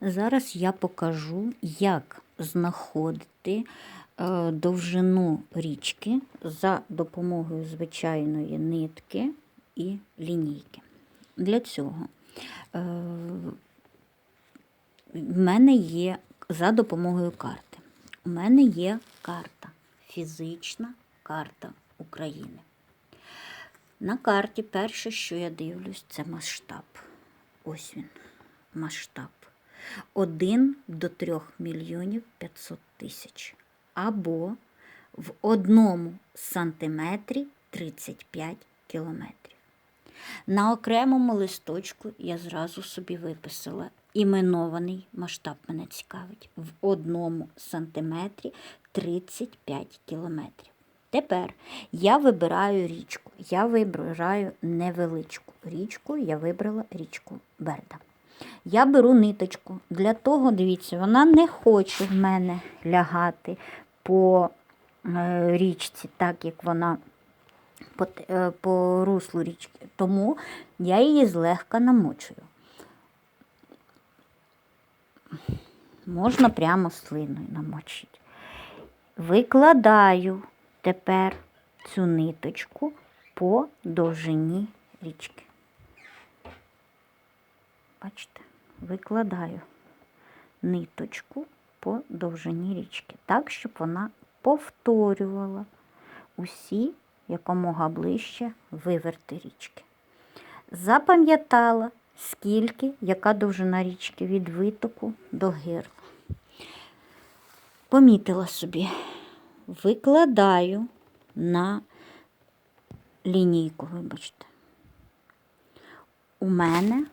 Зараз я покажу, як знаходити е, довжину річки за допомогою звичайної нитки і лінійки. Для цього е, в мене є за допомогою карти. У мене є карта, фізична карта України. На карті перше, що я дивлюсь, це масштаб. Ось він, масштаб. 1 до 3 мільйонів 500 тисяч. Або в одному сантиметрі 35 кілометрів. На окремому листочку я зразу собі виписала іменований масштаб мене цікавить. В одному сантиметрі 35 кілометрів. Тепер я вибираю річку. Я вибираю невеличку річку, я вибрала річку Берда. Я беру ниточку. Для того, дивіться, вона не хоче в мене лягати по е, річці, так як вона по, е, по руслу річки. Тому я її злегка намочую. Можна прямо слиною намочити. Викладаю тепер цю ниточку по довжині річки. Бачите, викладаю ниточку по довжині річки, так, щоб вона повторювала усі якомога ближче виверти річки. Запам'ятала, скільки, яка довжина річки від витоку до гирла. Помітила собі, викладаю на лінійку, вибачте. У мене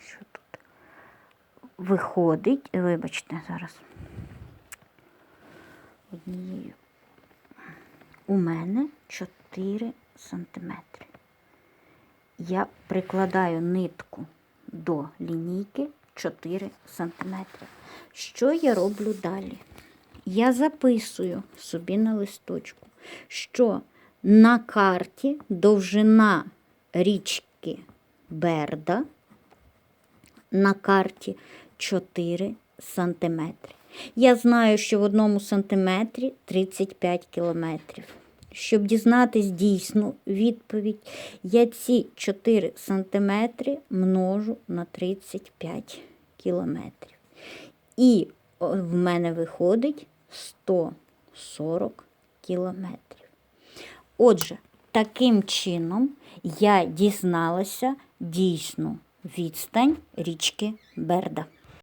що тут виходить, вибачте, зараз однією. У мене 4 сантиметри. Я прикладаю нитку до лінійки 4 сантиметри. Що я роблю далі? Я записую собі на листочку, що на карті довжина річки Берда на карті 4 сантиметри. Я знаю, що в одному сантиметрі 35 кілометрів. Щоб дізнатись дійсну відповідь, я ці 4 сантиметри множу на 35 кілометрів. І в мене виходить 140 кілометрів. Отже, таким чином я дізналася дійсну відстань річки Берда.